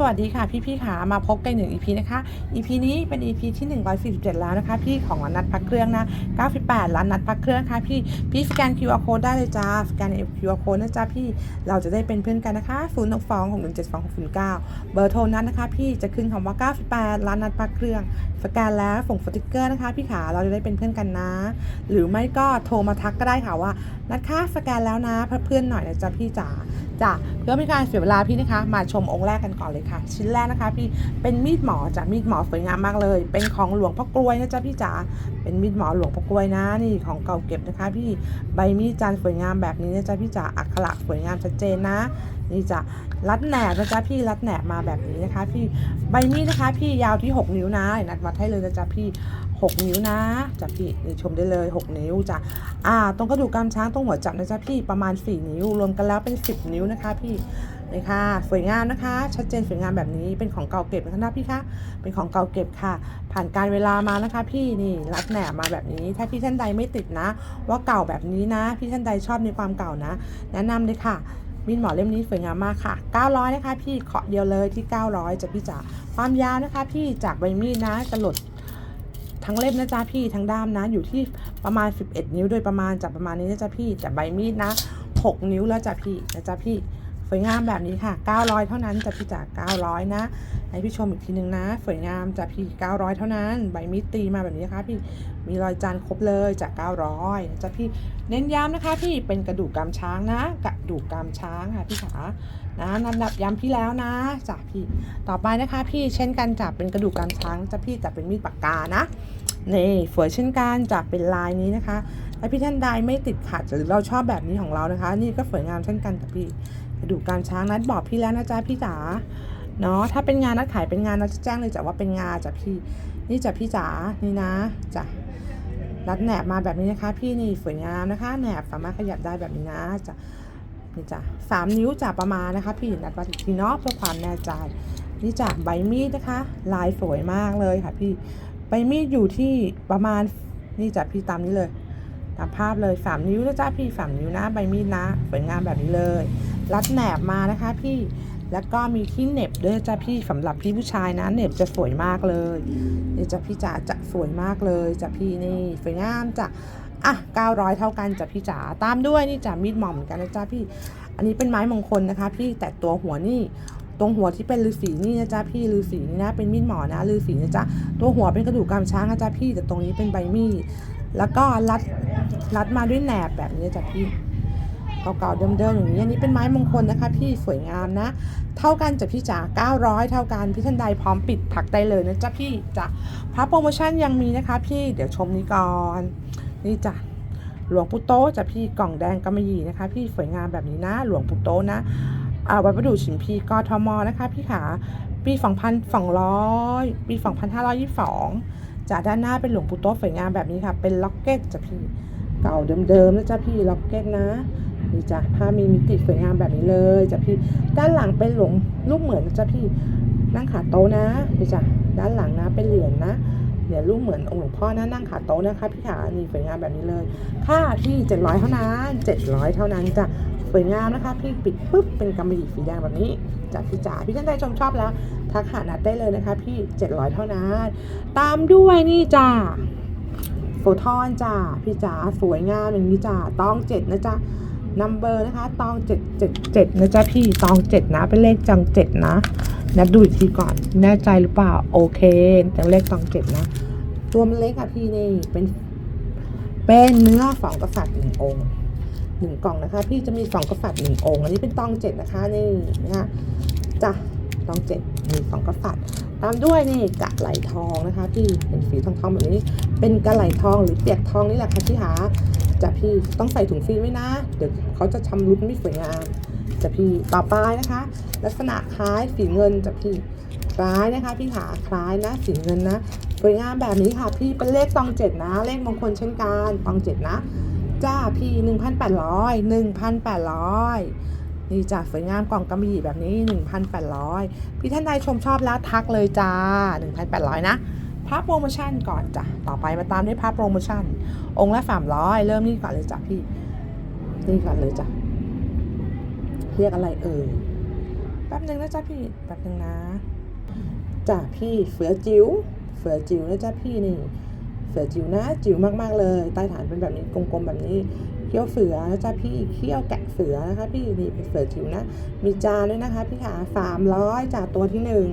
สวัสดีค่ะพี่พี่ๆค่ะมาพบกันหนึ่ง EP นะคะ EP นี้เป็น EP ที่ 147 แล้วนะคะ พี่ของร้านนัดพักเครื่องนะ 98 ร้านนัดพักเครื่องค่ะพี่พี่สแกน QR code ได้เลยจ้าสแกน QR code นะจ้าพี่เราจะได้เป็นเพื่อนกันนะคะ0 6 2 6 1 7 2 6 0 9 เบอร์โทรนั้นนะคะ พี่จะขึ้นคำว่า 98 ร้านนัดพักเครื่อง สแกนแล้วส่งสติกเกอร์นะคะ พี่ขาเราจะได้เป็นเพื่อนกันนะ หรือไม่ก็โทรมาทักก็ได้ค่ะว่านัดค่าสแกนแล้วนะเพื่อนๆหน่อยนะจ๊ะพี่จ๋า จ้ะเพื่อไม่ให้การเสียเวลาพี่นะคะ มาชมองค์แรกกันก่อนเลยค่ะ ชิ้นแรกนะคะ พี่เป็นมีดหมอจ้ะมีดหมอสวยงามมากเลย เป็นของหลวงพ่อกลวยนะจ๊ะพี่จ๋าเป็นมีดหมอหลวงพ่อกลวยนะนี่ของเก่าเก็บนะคะ พี่ใบมีดจานสวยงามแบบนี้นะจ๊ะพี่จ๋าอักขระสวยงามชัดเจนนะนี่จ้ะรัดแหนบนะจ๊ะพี่รัดแหนบมาแบบนี้นะคะ พี่ใบมีดนะคะ พี่ยาวที่ 6 นิ้วนะนัดวัดให้เลยนะจ๊ะพี่ 6 นิ้วนะจ้ะพี่นี่ชมได้เลย 6 นิ้วจ้ะอ่า ตรงกระดูกกรามช้างตรงหัวจับนะจ๊ะพี่ประมาณ 4 นิ้ว รวมกันแล้วเป็น 10 นิ้วนะคะพี่นี่ค่ะสวยงามนะคะ ชัดเจนสวยงามแบบนี้เป็นของเก่าเก็บนะคะพี่คะเป็นของเก่าเก็บค่ะ ผ่านการเวลามานะคะ พี่นี่รัดแหนบมาแบบนี้ ถ้าพี่ท่านใดไม่ติดนะ ว่าเก่าแบบนี้นะ พี่ท่านใดชอบในความเก่านะ แนะนำเลยค่ะมีดหมอเล่มนี้สวยงามมากค่ะ 900 นะคะ พี่เคาะเดียวเลยที่ 900จะพี่จ๋าความยาวนะคะ พี่จากใบมีดนะจะหลด ทั้งเล่มนะจ๊ะพี่ทั้งด้ามนะ อยู่ที่ประมาณ 11 นิ้วโดยประมาณจากประมาณนี้นะจ๊ะพี่แต่ใบมีดนะ 6 นิ้วแล้วจ้ะพี่นะจ๊ะพี่สวยงามแบบนี้ค่ะ 900 เท่านั้นจ้ะพี่จ๋า900 นะให้พี่ชมอีกทีนึงนะ สวยงามจ้ะพี่ 900 เท่านั้น ใบมีดตีมาแบบนี้นะคะพี่ มีรอยจานครบเลยจาก 900นะจ๊ะพี่ เน้นย้ำนะคะพี่ เป็นกระดูกกามช้างนะ กระดูกกามช้างค่ะพี่ขา นะนับย้ำพี่แล้วนะจ้ะพี่ต่อไปนะคะพี่เช่นกันจับเป็นกระดูกกามช้างจะพี่จับเป็นมีดปากกานะนี่สวยเช่นกันจับเป็นลายนี้นะคะถ้าพี่ท่านใดไม่ติดขัดหรือเราชอบแบบนี้ของเรานะคะ นี่ก็สวยงามเช่นกันจ้ะพี่กระดูกกามช้างนัดบอกพี่แล้วนะจ๊ะพี่จ๋าเนาะถ้าเป็นงานนัดขายเป็นงานนัดจะแจ้งเลยจ้ะว่าเป็นงานจ้ะพี่ นี่จ้ะพี่จ๋านี่นะจ้ะรัดแหนบมาแบบนี้นะคะ พี่นี่สวยงามนะคะแหนบสามารถขยับได้แบบนี้นะจะ นี่จ้ะสามนิ้วจะประมาณนะคะ พี่นัดวัดอีกทีเนาะเพื่อความแน่ใจ นี่จ้ะใบมีดนะคะ ลายสวยมากเลยค่ะพี่ใบมีดอยู่ที่ประมาณนี่จ้ะพี่ตามนี้เลยตามภาพเลยสามนิ้วนะจ้ะพี่สามนิ้วนะใบมีดนะสวยงามแบบนี้เลย รัดแหนบมานะคะ พี่ แล้วก็มีที่เน็บด้วยจ้ะพี่สำหรับพี่ผู้ชายนะเน็บจะสวยมากเลยนี่จะพี่จ๋าจะสวยมากเลยจะพี่นี่สวยงามจ้ะอะ900 เท่ากันจ้ะพี่จ๋าตามด้วยนี่จ้ะมีดหม่อมเหมือนกันนะจ๊ะพี่ อันนี้เป็นไม้มงคลนะคะ พี่แต่ตัวหัวนี่ตรงหัวที่เป็นฤาษีนี่นะจ๊ะพี่ฤาษีนี่นะเป็นมีดหมอนะฤาษีนะจ๊ะตัวหัวเป็นกระดูกกรามช้างนะจ๊ะพี่แต่ตรงนี้เป็นใบมีดแล้วก็รัดรัดมาด้วยแหนบแบบนี้จ้ะพี่ เก่าๆเดิมๆอย่างนี้อันนี้เป็นไม้มงคลนะคะ พี่สวยงามนะ เท่ากันจะพี่จ๋า900 เท่ากันพี่ท่านใดพร้อมปิดถักได้เลยนะจ๊ะพี่จ้ะพระโปรโมชั่นยังมีนะคะ พี่เดี๋ยวชมนี้ก่อนนี่จ้ะหลวงปู่โตจ้ะพี่กล่องแดงกำมะหยี่นะคะ พี่สวยงามแบบนี้นะ หลวงปู่โตนะอ่าวัดประดู่ฉิมพีกทมนะคะ พี่ขาปี2,200ปี2,522จากด้านหน้าเป็นหลวงปู่โตสวยงามแบบนี้ค่ะ เป็นล็อกเก็ตจ้ะพี่ เก่าเดิมๆนะจ๊ะพี่ล็อกเก็ตนะ นี่จ้ะผ้ามีมิติสวยงามแบบนี้เลยจ้ะพี่ ด้านหลังเป็นหลวงลูกเหมือนจ๊ะพี่ นั่งขาโต๊ะนะนี่จ้ะด้านหลังนะเป็นเหรียญนะเหรียญรูปเหมือนองค์หลวงพ่อนะนั่งขาโต๊ะนะคะพี่ขานี่สวยงามแบบนี้เลย ค่าที่700เท่านั้น700เท่านั้นจ้ะสวยงามนะคะพี่ปิดปุ๊บเป็นกำมะหยี่สีแดงแบบนี้จากพี่จ๋าพี่ท่านใดชมชอบแล้วทักหานัดได้เลยนะคะ พี่ 700 เท่านั้น ตามด้วยนี่จ้ะโฟทอนจ้ะพี่จ๋าสวยงามอย่างนี้จ้ะต้องเจ็ดนะจ๊ะ นัมเบอร์นะคะ ตองเจ็ดเจ็ดเจ็ดนะจ๊ะพี่ ตองเจ็ดนะ เป็นเลขจังเจ็ดนะ นัดดูอีกทีก่อน แน่ใจหรือเปล่า โอเค แต่เลขตองเจ็ดนะ ตัวมันเล็กอะพี่นี่เป็น เป็นเนื้อสองกษัตริย์หนึ่งองค์หนึ่งกล่องนะคะ พี่จะมีสองกษัตริย์หนึ่งองค์ อันนี้เป็นตองเจ็ดนะคะนี่นะคะจ้ะตองเจ็ดมีสองกษัตริย์ ตามด้วยนี่กะไหลทองนะคะ พี่เป็นสีทองทองๆแบบนี้ เป็นกะไหลทองหรือเปียกทองนี่แหละค่ะพี่หา จะพี่ต้องใส่ถุงฟิล์มไว้นะ เดี๋ยวเขาจะชำรุดไม่สวยงามจะพี่ต่อไปนะคะ ลักษณะคล้ายสีเงินจะพี่คล้ายนะคะพี่ขาคล้ายนะสีเงินนะสวยงามแบบนี้ค่ะพี่เป็นเลขตองเจ็ดนะ เลขมงคลเช่นกันตองเจ็ดนะจ้าพี่หนึ่งพันแปดร้อยหนึ่งพันแปดร้อยนี่จ้ะสวยงามกล่องกำมะหยี่แบบนี้1,800 พี่ท่านใดชมชอบแล้วทักเลยจ้า 1,800 นะ พระโปรโมชั่นก่อนจ้ะ ต่อไปมาตามด้วยพระโปรโมชั่น องค์ละ300เริ่มนี่ก่อนเลยจ้ะพี่ นี่ก่อนเลยจ้ะ เรียกอะไรเอ่ย แป๊บหนึ่งนะจ๊ะพี่ แป๊บหนึ่งนะจ้ะพี่เฟือจิ๋วเฟือจิ๋วนะจ๊ะพี่นี่เฟือจิ๋วนะจิ๋วมากๆเลย ใต้ฐานเป็นแบบนี้กลมๆแบบนี้เขี้ยวเฟือนะจ๊ะพี่เขี้ยวแกะเฟือนะคะพี่นี่เป็นเฟือจิ๋วนะ มีจานด้วยนะคะพี่ขาสามร้อยจากตัวที่หนึ่ง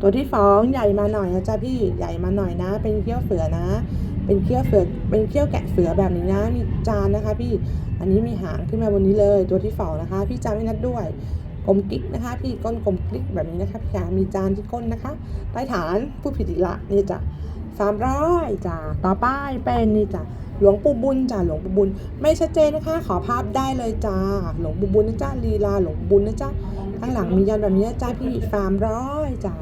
ตัวที่สองใหญ่มาหน่อยนะจ๊ะพี่ใหญ่มาหน่อยนะ เป็นเขี้ยวเฟือนะ เป็นเขี้ยวเฟือเป็นเขี้ยวแกะเฟือแบบนี้นะมีจานนะคะ พี่อันนี้มีหางขึ้นมาบนนี้เลย ตัวที่สองนะคะ พี่จำไม่นัดด้วยกลมกิ๊กนะคะ พี่ก้นกลมกิ๊กแบบนี้นะคะพี่ขามีจานที่ก้นนะคะใต้ฐานผู้ผิดอีกละนี่จ้ะสามร้อยจ้ะต่อไปเป็นนี่จ้ะหลวงปู่บุญจ้ะหลวงปู่บุญ ไม่ชัดเจนนะคะ ขอภาพได้เลยจ้าหลวงปู่บุญนะจ้าลีลาหลวงปู่บุญนะจ้า ข้างหลังมียันแบบนี้จ้าพี่สามร้อยจ้ะ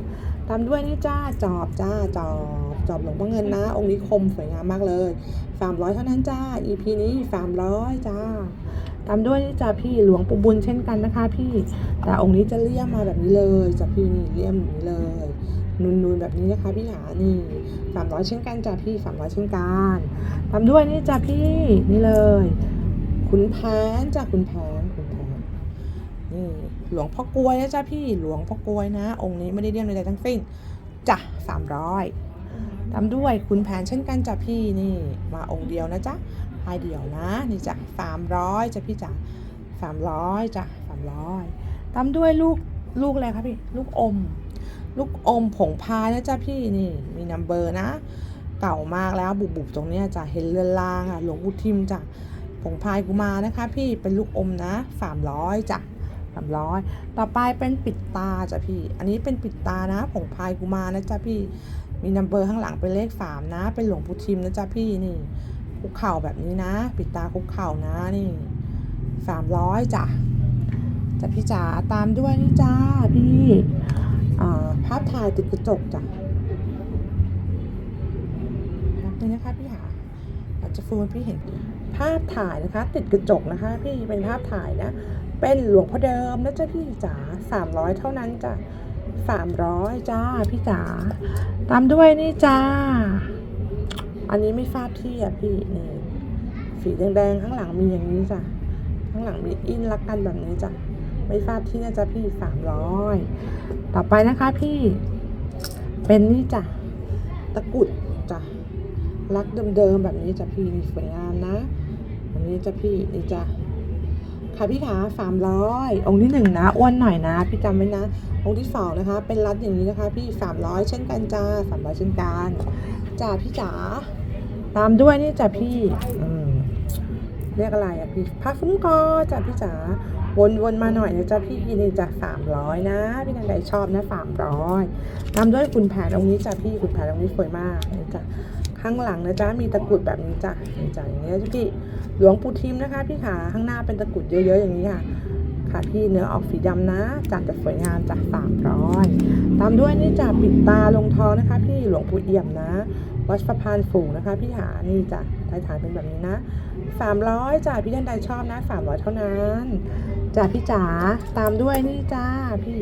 ตามด้วยนี่จ้าจอบจ้าจอบจอบหลวงพ่อเงินนะ องค์นี้คมสวยงามมากเลยสามร้อยเท่านั้นจ้า EP นี้สามร้อยจ้าตามด้วยนี่จ้ะพี่หลวงปู่บุญเช่นกันนะคะ พี่แต่องค์นี้จะเลี่ยมมาแบบนี้เลยจ้ะพี่นี่เลี่ยมอย่างนี้เลยนูนๆแบบนี้นะคะพี่หานี่สามร้อยเช่นกันจ้ะพี่สามร้อยเช่นกันตามด้วยนี่จ้ะพี่นี่เลยขุนแผนจ้ะขุนแผน หลวงพ่อกลวยนะจ้ะพี่หลวงพ่อกลวยนะ องค์นี้ไม่ได้เลี่ยมใดๆทั้งสิ้นจ้ะสามร้อยตามด้วยขุนแผนเช่นกันจ้ะพี่นี่มาองค์เดียวนะจ๊ะพายเดียวนะนี่จ้ะสามร้อยจ้ะพี่จ๋าสามร้อยจ้ะสามร้อยตามด้วยลูกลูกอะไรครับพี่ลูกอม ลูกอมผงพายนะจ้ะพี่นี่มีนัมเบอร์นะ เก่ามากแล้วบุบๆตรงเนี้ยจ้ะเห็นเรือนลางอะหลวงปู่ทิมจ้ะผงพายกุมานะคะ พี่เป็นลูกอมนะสามร้อยจ้ะามร้อยต่อไปเป็นปิดตาจ้ะพี่ อันนี้เป็นปิดตานะผงพายกุมารนะจ้ะพี่ มีนัมเบอร์ข้างหลังเป็นเลขสามนะ เป็นหลวงปู่ทิมนะจ๊ะพี่นี่ คุกเข่าแบบนี้นะ ปิดตาคุกเข่านะนี่สามร้อยจ้ะจ้ะพี่จ๋าตามด้วยนี่จ้าพี่ภาพถ่ายติดกระจกจ้ะแป๊บนึงนะคะพี่หาอาจจะฟูให้พี่เห็นภาพถ่ายนะคะ ติดกระจกนะคะ พี่เป็นภาพถ่ายนะ เป็นหลวงพ่อเดิมนะจ๊ะพี่จ๋าสามร้อยเท่านั้นจ้ะสามร้อยจ้าพี่จ๋าตามด้วยนี่จ้า อันนี้ไม่ทราบที่อะพี่นี่สีแดงๆข้างหลังมีอย่างนี้จ้ะข้างหลังมีอินรักกันแบบนี้จ้ะไม่ทราบที่นะจ๊ะพี่สามร้อยต่อไปนะคะพี่ เป็นนี่จ้ะตะกุดจ้ะรักเดิมๆแบบนี้จ้ะพี่นี่สวยงามนะอันนี้จ้ะพี่นี่จ้ะ ค่ะพี่ขาสามร้อยองค์ที่หนึ่งนะอ้วนหน่อยนะ พี่จำไว้นะ องค์ที่สองนะคะ เป็นรัดอย่างนี้นะคะ พี่สามร้อยเช่นกันจ้าสามร้อยเช่นกันจ้าพี่จ๋าตามด้วยนี่จ้ะพี่อืมเรียกอะไรอะพี่พักฟุ้งกอจ้ะพี่จ๋าวนวนมาหน่อยนะจ๊ะพี่นี่จ้ะสามร้อยนะพี่นันใดชอบนะสามร้อยตามด้วยคุณแผนองค์นี้จ้ะพี่คุณแผนองค์นี้สวยมากนี่จ้ะข้างหลังนะจ๊ะมีตะกรุดแบบนี้จ้ะนี่จ้ะอย่างนี้จ้ะพี่ หลวงปู่ทิมนะคะพี่ขาข้างหน้าเป็นตะกุดเยอะๆอย่างนี้ค่ะค่ะพี่เนื้อออกสีดำนะจัดแต่สวยงามจากสามร้อยตามด้วยนี่จ้ะปิดตาลงทองนะคะ พี่หลวงปู่เอี่ยมนะวัดสะพานฝูงนะคะ พี่หานี่จ้ะท้ายฐานเป็นแบบนี้นะสามร้อยจ้ะพี่ท่านใดชอบนะสามร้อยเท่านั้นจ้ะพี่จ๋าตามด้วยนี่จ้าพี่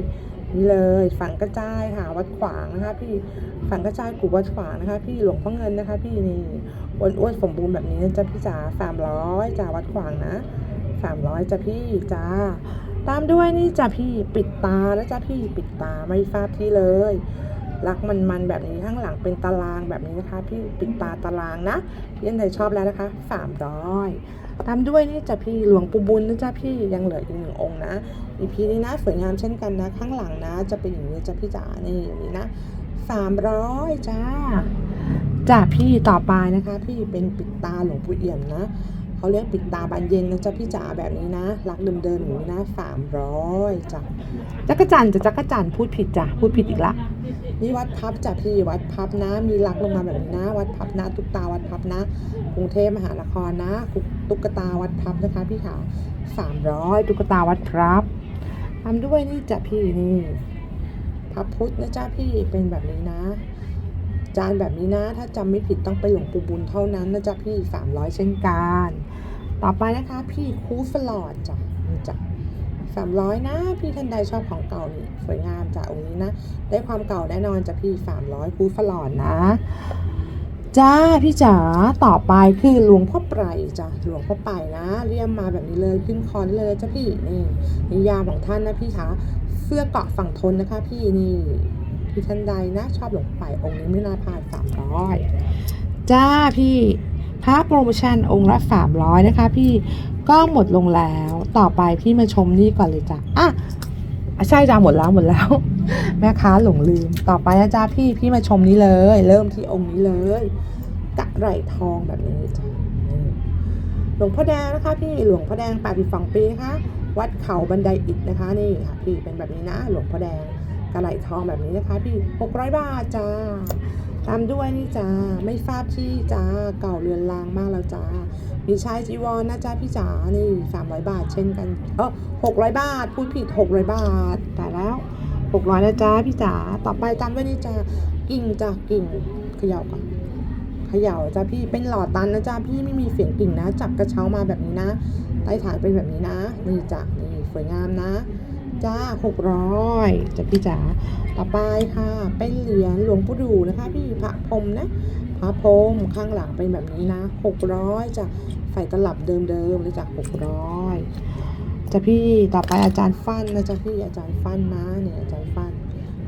นี่เลยฝังกระจายค่ะวัดขวางนะคะ พี่ฝังกระจายกูวัดขวางนะคะ พี่หลวงพ่อเงินนะคะ พี่นี่ อ้วนๆสมบูรณ์แบบนี้นะจ้ะพี่จ๋าสามร้อยจ้ะวัดขวางนะสามร้อยจ้ะพี่จ้าตามด้วยนี่จ้ะพี่ปิดตานะจ้ะพี่ปิดตาไม่ทราบที่เลย รักมันมันๆแบบนี้ข้างหลังเป็นตารางแบบนี้นะคะ พี่ปิดตาตารางนะพี่อันไหนชอบแล้วนะคะสามร้อยตามด้วยนี่จ้ะพี่หลวงปู่บุญนะจ้ะพี่ยังเหลืออีกหนึ่งองค์นะอีพีนี้นะสวยงามเช่นกันนะ ข้างหลังนะ จะเป็นอย่างนี้จ้ะพี่จ๋านี่อย่างนี้นะสามร้อยจ้า จ้ะพี่ต่อไปนะคะพี่เป็นปิดตาหลวงปู่เอี่ยมนะเขาเรียกปิดตาบานเย็นนะจ๊ะพี่จ๋าแบบนี้นะ รักเดิมๆอย่างนี้นะสามร้อยจ้ะจักรจันจะจักรจันพูดผิดจ้ะพูดผิดอีกละนี่วัดพับจ้ะพี่วัดพับนะ มีรักลงมาแบบนี้นะ วัดพับนะ ตุ๊กตาวัดพับนะกรุงเทพมหานครนะตุ๊กตาวัดพับนะคะ พี่ขาสามร้อยตุ๊กตาวัดพับทำด้วยนี่จ้ะพี่นี่พับพุทธนะจ้าพี่เป็นแบบนี้นะ จานแบบนี้นะ ถ้าจำไม่ผิดต้องไปหลวงปู่บุญเท่านั้นนะจ๊ะพี่สามร้อยเช่นกัน ต่อไปนะคะ พี่คูฟลอดจ้ะนี่จ้ะสามร้อยนะ พี่ท่านใดชอบของเก่านี่สวยงามจ้ะองค์นี้นะ ได้ความเก่าแน่นอนจ้ะพี่สามร้อยคูฟลอดนะจ้าพี่จ๋าต่อไปคือหลวงพ่อไพรจ้ะหลวงพ่อไพรนะเรียมมาแบบนี้เลยขึ้นคอได้เลยจ้ะพี่นี่นิยามของท่านนะพี่คะเสื้อเกาะฝั่งทนนะคะ พี่นี่ พี่ท่านใดนะ ชอบหลวงป่ายองค์นี้ไม่น่าพลาดสามร้อยจ้าพี่พระโปรโมชั่นองค์ละสามร้อยนะคะ พี่ก็หมดลงแล้วต่อไปพี่มาชมนี่ก่อนเลยจ้ะอะใช่จ้าหมดแล้วหมดแล้ว แม่ค้าหลงลืม ต่อไปนะจ้าพี่พี่มาชมนี้เลย เริ่มที่องค์นี้เลยกะไหรทองแบบนี้จ้ะหลวงพ่อแดงนะคะ พี่หลวงพ่อแดงแปดสิบสองปีนะคะ วัดเขาบันไดอิฐนะคะ นี่ค่ะ พี่เป็นแบบนี้นะ หลวงพ่อแดง กระไหลทองแบบนี้นะคะพี่หกร้อยบาทจ้าตามด้วยนี่จ้าไม่ทราบที่จ้าเก่าเรือนรางมากแล้วจ้ามีชายจีวรนะจ้าพี่จ๋านี่สามร้อยบาท เช่นกันเออหกร้อยบาทพูดผิดหกร้อยบาทแต่แล้วหกร้อยนะจ้าพี่จ๋าต่อไปตามด้วยนี่จ้ากิ่งจ้ากิ่งเขย่าก่อนเขย่าจ้าพี่เป็นหลอดตันนะจ้าพี่ไม่มีเสียงกิ่งนะ จับกระเช้ามาแบบนี้นะใต้ฐานเป็นแบบนี้นะนี่จ้ะนี่สวยงามนะ จ้าหกร้อยจ้ะพี่จ๋าต่อไปค่ะ เป็นเหรียญหลวงปู่ดูนะคะพี่พระพรมนะพระพรมข้างหลังเป็นแบบนี้นะหกร้อยจ้ะใส่ตลับเดิมๆเลยจ้ะหกร้อยจ้ะพี่ต่อไปอาจารย์ฟันนะจ้ะพี่อาจารย์ฟันนะเนี่ยอาจารย์ฟัน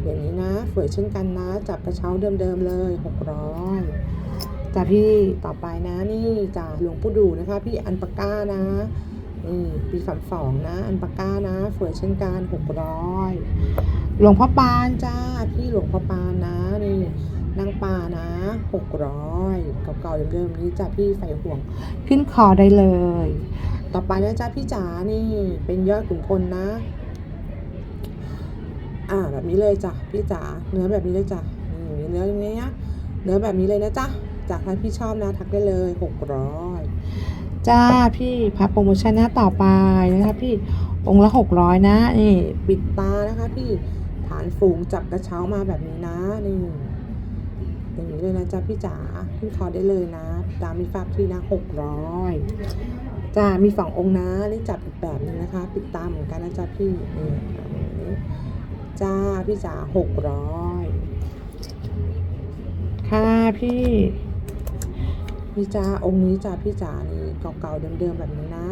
อย่างนี้นะสวยเช่นกันนะจับกระเช้าเดิมๆเลยหกร้อยจ้ะพี่ต่อไปนะนี่จ้ะหลวงปู่ดูนะคะ พี่อันปากก้านะ นี่ปีสามสองนะ อันปาก้านะสวยเช่นกันหกร้อยหลวงพ่อปานจ้า พี่หลวงพ่อปานนะนี่นางปานะหกร้อยเก่าๆเดิมๆนี้จ้าพี่ใส่ห่วง ขึ้นคอได้เลย ต่อไปนะจ้าพี่จ๋านี่เป็นยอดขุนพลนะ อ่าแบบนี้เลยจ้ะพี่จ๋าเนื้อแบบนี้เลยจ้ะนี่เนื้ออย่างเงี้ยเนื้อแบบนี้เลยนะจ๊ะจากถ้านพี่ชอบนะทักได้เลยหกร้อย จ้าพี่พับโปรโมชั่นหน้าต่อไปนะคะพี่องค์ละหกร้อยนะนี่ปิดตานะคะพี่ฐานฝูงจับกระเช้ามาแบบนี้นะนี่อย่างนี้เลยนะจ๊ะพี่จ๋าขึ้นคอได้เลยนะตามมีฝากที่นะหกร้อยจ้ามีสององค์นะนี่จับอีกแบบนึงนะคะ ปิดตาเหมือนกันนะจ๊ะพี่นี่จ้าพี่จ๋าหกร้อยค่ะพี่ พี่จ๋าองค์นี้จ้าพี่จ๋านี่เก่าๆเดิมๆแบบนี้นะ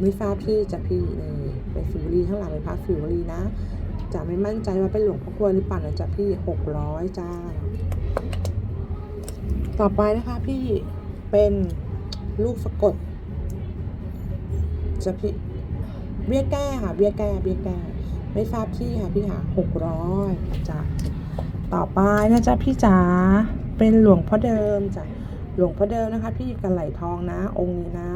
ไม่ทราบพี่จะพี่นี่เป็นฟิวรีข้างหลังเป็นพระฟิวรีนะจะไม่มั่นใจว่าเป็นหลวงพ่อกลวยหรือเปล่านะจ๊ะพี่หกร้อยจ้า ต่อไปนะคะพี่เป็นลูกสะกดจะพี่เบี้ยแก้ค่ะเบี้ยแก้เบี้ยแก้ไม่ทราบที่ค่ะพี่ค่ะหกร้อยจ้ะต่อไปนะจ๊ะพี่จ๋าเป็นหลวงพ่อเดิมจ้ะ หลวงพ่อเดิมนะคะ พี่กันไหลทองนะ องค์นี้นะ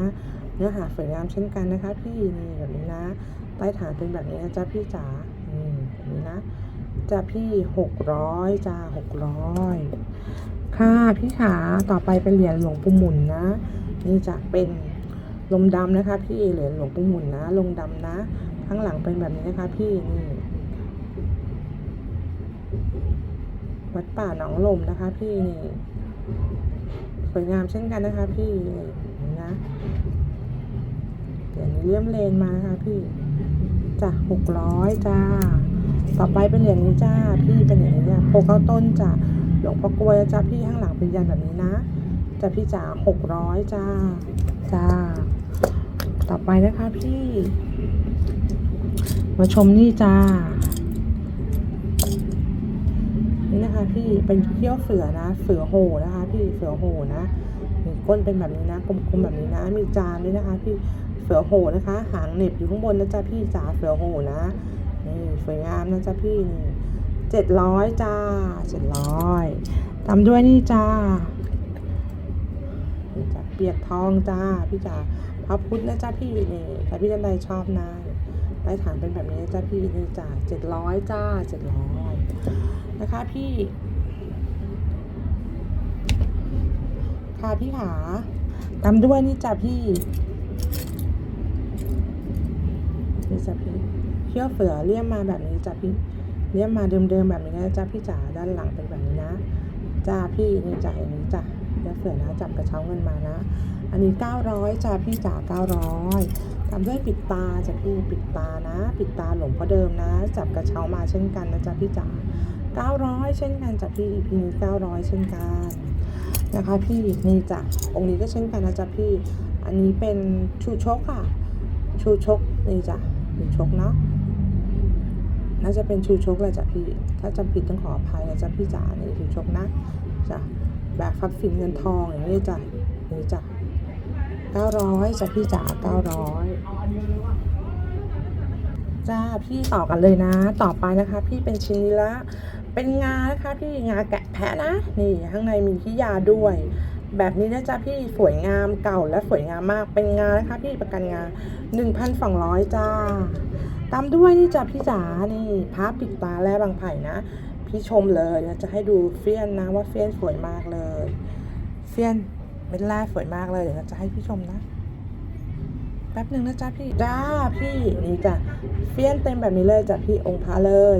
เนื้อหาสวยงามเช่นกันนะคะ พี่นี่แบบนี้นะใต้ฐานเป็นแบบนี้นะจ๊ะพี่จ๋านี่แบบนี้นะจ้ะพี่หกร้อยจ้าหกร้อยค่ะพี่ขาต่อไปเป็นเหรียญหลวงปู่หมุนนะนี่จะเป็นลมดำนะคะ พี่เหรียญหลวงปู่หมุนนะ ลงดำนะ ข้างหลังเป็นแบบนี้นะคะ พี่นี่วัดป่าหนองลมนะคะ พี่นี่ สวยงามเช่นกันนะคะพี่นี่นะเดี๋ยวนี้เลี่ยมเลนมาค่ะพี่จ้ะหกร้อยจ้า ต่อไปเป็นเหรียญนี้จ้า พี่เป็นเหรียญนี้เนี่ยโพเก้าต้นจ้ะหลวงพ่อกลวยจ้าพี่ข้างหลังเป็นยันแบบนี้นะจ้ะพี่จ๋าหกร้อยจ้า จ้า ต่อไปนะคะพี่ มาชมนี่จ้า นี่นะคะพี่เป็นเขี้ยวเสือนะ เสือโหนะคะ พี่เสือโหนะก้นเป็นแบบนี้นะกลมๆแบบนี้นะมีจานด้วยนะคะ พี่เสือโหนะคะ หางเหน็บอยู่ข้างบนนะจ๊ะพี่จ๋าเสือโหนะนี่สวยงามนะจ๊ะพี่นี่เจ็ดร้อยจ้าเจ็ดร้อยตามด้วยนี่จ้านี่จ้ะเปียกทองจ้าพี่จ๋าพระพุทธนะจ๊ะพี่นี่แต่พี่จันใดชอบนะใต้ฐานเป็นแบบนี้นะจ้ะพี่นี่จ้าเจ็ดร้อยจ้าเจ็ดร้อยนะคะพี่ ค่ะพี่ขาตามด้วยนี่จ้ะพี่นี่จ้ะพี่เขี้ยวเสือเลี่ยมมาแบบนี้จ้ะพี่เลี่ยมมาเดิมๆแบบนี้นะจ้ะพี่จ๋าด้านหลังเป็นแบบนี้นะจ้าพี่นี่จ้ะอย่างนี้จ้ะเขี้ยวเสือนะจับกระเช้าเงินมานะ อันนี้เก้าร้อยจ้ะพี่จ๋าเก้าร้อยตามด้วยปิดตาจ้ะพี่ปิดตานะ ปิดตาหลงพ่อเดิมนะ จับกระเช้ามาเช่นกันนะจ๊ะพี่จ๋าเก้าร้อยเช่นกันจ้ะพี่พี่นี้เก้าร้อยเช่นกัน นะคะพี่นี่จ้ะองค์นี้ก็เช่นกันนะจ๊ะพี่ อันนี้เป็นชูชกค่ะ ชูชกนี่จ้ะชูชกเนาะน่าจะเป็นชูชกแหละจ้ะพี่ ถ้าจำผิดต้องขออภัยนะจ๊ะพี่จ๋านี่ชูชกนะจ้ะแบกทรัพย์สินเงินทองอย่างนี้จ้ะนี่จ้ะเก้าร้อยจ้ะพี่จ๋าเก้าร้อยจ้าพี่ต่อกันเลยนะ ต่อไปนะคะ พี่เป็นชิ้นนี้ละเป็นงานะคะ พี่งาแกะ พะนะ นี่ข้างในมีขี้ยาด้วย แบบนี้นะจ๊ะพี่สวยงามเก่าและสวยงามมากเป็นงานะคะพี่ประกันงาน1,200จ้า ตามด้วยนี่จ้ะพี่จ๋านี่พระปิดตาแร่บางไผ่นะ พี่ชมเลยเดี๋ยวจะให้ดูเฟี้ยนนะว่าเฟี้ยนสวยมากเลย เฟี้ยนเป็นแร่สวยมากเลยเดี๋ยวเราจะให้พี่ชมนะ ป๊บหนึ่งนะจ๊ะพี่จ้าพี่นี่จ้ะเฟี้ยนเต็มแบบนี้เลยจ้ะพี่องค์พระเลย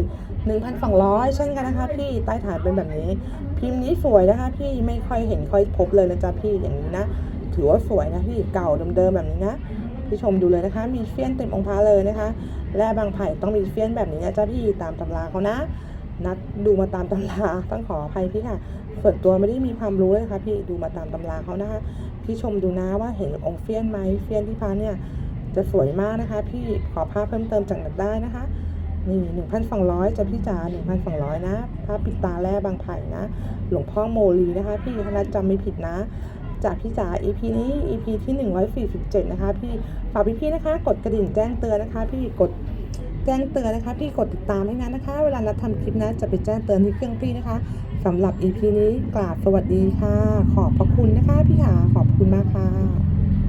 1,200 เช่นกันนะคะ พี่ใต้ฐานเป็นแบบนี้ พิมพ์นี้สวยนะคะ พี่ไม่ค่อยเห็นค่อยพบเลยนะจ๊ะพี่อย่างนี้นะ ถือว่าสวยนะพี่เก่าเดิมๆแบบนี้นะพี่ชมดูเลยนะคะ มีเฟี้ยนเต็มองค์พระเลยนะคะ และบางไผ่ต้องมีเฟี้ยนแบบนี้นะจ๊ะพี่ตามตำราเขานะ นัดดูมาตามตำราต้องขออภัยพี่ค่ะส่วนตัวไม่ได้มีความรู้เลยค่ะพี่ดูมาตามตำราเขานะคะ พี่ชมดูนะว่าเห็นองค์เฟี้ยนไหมเฟี้ยนที่พระเนี่ยจะสวยมากนะคะ พี่ขอภาพเพิ่มเติมจากนัดได้นะคะนี่หนึ่งพันสองร้อยจะพี่จ๋าหนึ่งพันสองร้อยนะภาพปิดตาแร่บางไผ่นะ หลวงพ่อโมลีนะคะ พี่คณะจำไม่ผิดนะ จากพี่จ๋า EP นี้ EP ที่147นะคะ พี่ฝากพี่ๆนะคะ กดกระดิ่งแจ้งเตือนนะคะ พี่กดแจ้งเตือนนะคะ พี่กดติดตามให้นะนะคะ เวลานัดทำคลิปนะจะไปแจ้งเตือนที่เครื่องพี่นะคะ สำหรับ EP นี้กราบสวัสดีค่ะ ขอบพระคุณนะคะพี่ขาขอบคุณมากค่ะ